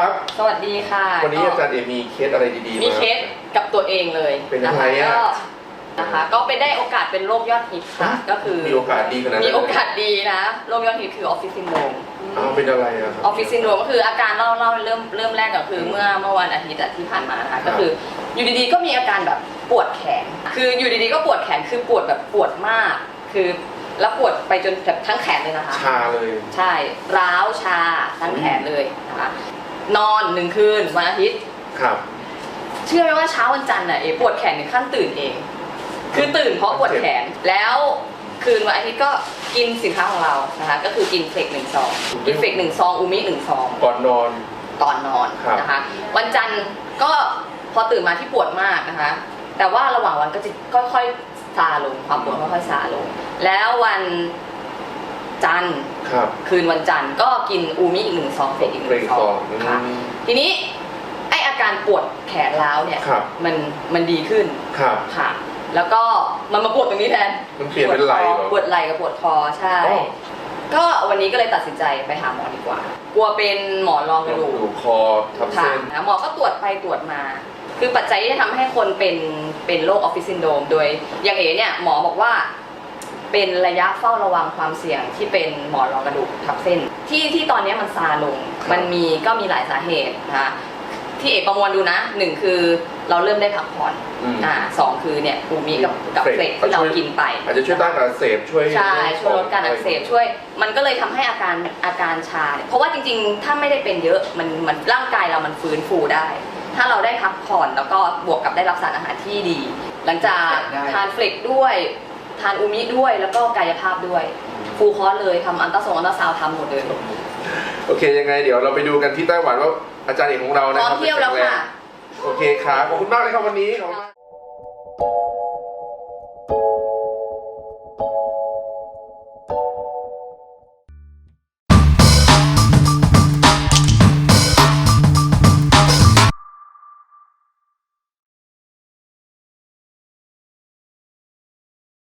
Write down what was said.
ครับ สวัสดีค่ะวันนี้ก็อาจารย์เอมีเคสอะไรดีๆมีมาเคสกับตัวเองเลยเป็นยันะงไงคะอะ ก็นะคะ ก็ไปได้โอกาสเป็นโรคยอดฮิตค่ะ ฮะ ก็คือมีโอกาสดีขนาดนั้นมีโอกาสดีนะ โรคยอดฮิตคือออฟฟิศซินโดรมอ้าวเป็นอะไรอะคอรัอบฟฟิศซินโดรมก็คืออาการเล่าเล่าเริ่มเริ่มแรกก็คือเมื่อเมื่อวันอาทิตย์อะที่ผ่านมานะคะ ก็คืออยู่ดีๆก็มีอาการแบบปวดแขน คืออยู่ดีๆก็ปวดแขน คือปวดแบบปวดมาก คือแล้วปวดไปจนแบบทั้งแขนเลยนะคะ ชาเลย ใช่ ร้าวชาทั้งแขนเลยนะคะ นอนหนึ่งคืนวันอาทิตย์ ครับเชื่อไหมว่าเช้าวันจันทร์น่ะเอปวดแขนถึงขั้นตื่นเอง คือตื่นเพราะปวดแขนแล้วคืนวันอาทิตย์ก็กินสินค้าของเรานะคะก็คือกินเฟกหนึ่งซองกินเฟกหนึ่งซองอูมิหนึ่งซองก่อนนอนก่อนนอนครับนะคะ วันจันทร์ก็พอตื่นมาที่ปวดมากนะคะ แต่ว่าระหว่างวันก็จะค่อยๆซาลงความปวดค่อยๆซาลง แล้ววัน จันทร์ ครับ คืนวันจันทร์ก็กินอูมิอีกหนึ่งซองเฟกอีกหเกรนึ่งงคซอองอืค่ะมทีนี้ไออาการปวดแขนร้าวเนี่ยครับ มันมันดีขึ้นครับ ค่ะ แล้วก็มันมาปวดตรงนี้แทนมันเปลี่ยนเป็นไหล่เหรอ ปวดไหล่กับปวดคอใช่ อ๋อ ก็วันนี้ก็เลยตัดสินใจไปหาหมอดีกว่า กลัวเป็นหมอนรองกระดูก ดูคอทับค่ะเส้น หมอก็ตรวจไปตรวจมา คือปัจจัยที่จะทำให้คนเป็นเป็นโรคออฟฟิศซินโดรมโดยอย่างเอ๋เนี่ยหมอบอกว่า เป็นระยะเฝ้าระวังความเสี่ยงที่เป็นหมอนรองกระดูกทับเส้น ที่ที่ตอนนี้มันซาลงครับมันมีก็มีหลายสาเหตุนะคะที่เอกประมวลดูนะหนึ่งคือเราเริ่มได้พักผ่อนอืมอ่าสองคือเนี่ยอูมิกับกับเฟรกที่เรากินไป อาจจะช่วยต้านการอักเสบช่วยใช่ช่วยลดการอักเสบช่วย มันก็เลยทำให้อาการอาการชาเนี่ยเพราะว่าจริงๆ ถ้าไม่ได้เป็นเยอะมันมันร่างกายเรามันฟื้นฟูได้ ถ้าเราได้พักผ่อนแล้วก็บวกกับได้รับสารอาหารที่ดี หลังจากทานเฟลกด้วย ทานอูมิด้วยแล้วก็กายภาพด้วยฟูลคอร์สเลยทำอันตราซาวด์อันตราซาวด์ทำหมดเลยโอเคยังไง เดี๋ยวเราไปดูกันที่ไต้หวันว่าอาจารย์เอกของเราพนะร้อมครับเที่ยวแล้วค่ะ โอเคครับขอบคุณมากเลยครับวันนี้ขอบคุณ